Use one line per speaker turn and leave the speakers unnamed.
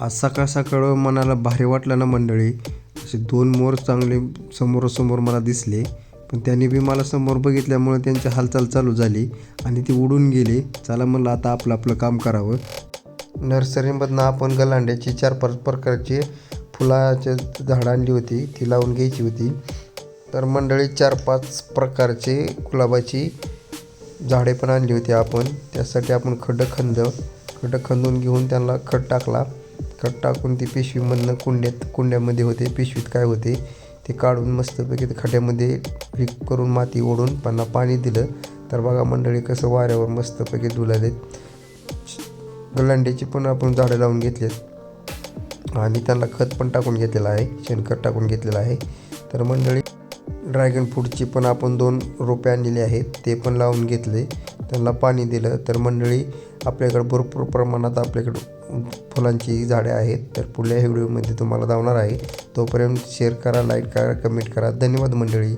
आज सकाळ सकाळ मनाला भारी वाटलं ना मंडळी. असे दोन मोर चांगले समोरासमोर मला दिसले. पण त्यांनी बी मला समोर बघितल्यामुळे त्यांची हालचाल चालू झाली आणि ती उडून गेली. चला म्हणलं आता आपलं आपलं काम करावं. नर्सरीमधनं आपण गलांड्याची चार पाच प्रकारची फुलाचे झाडं आणली होती. ती लावून घ्यायची होती. तर मंडळी चार पाच प्रकारचे गुलाबाची झाडे पण आणली होती आपण. त्यासाठी आपण खड्डं खंद खड्डं खंदून घेऊन त्यांना खत टाकला. खत टाकून ती पिशवीमधनं कुंड्यात कुंड्यामध्ये होते पिशवीत काय होते ते काढून मस्तपैकी खड्यामध्ये खड्ड्यामध्ये करून माती ओढून त्यांना पाणी दिलं. तर बघा मंडळी कसं वाऱ्यावर मस्तपैकी धुलालेत. गलांड्याची पण आपण झाडं लावून घेतलेत. आणि त्यांना खत पण टाकून घेतलेलं आहे शेणखत टाकून घेतलेलं आहे. तर मंडळी ड्रॅगन फ्रूटची पण आपण दोन रोपे आणलेले आहेत ते पण लावून घेतले. त्यांना पाणी दिलं तर मंडळी आपल्याकडं भरपूर प्रमाणात आपल्याकडं फुलांची झाडे आहेत. तर पुढल्या व्हिडिओमध्ये तुम्हाला धावणार आहे. तोपर्यंत शेअर करा लाईक करा कमेंट करा. धन्यवाद मंडळी.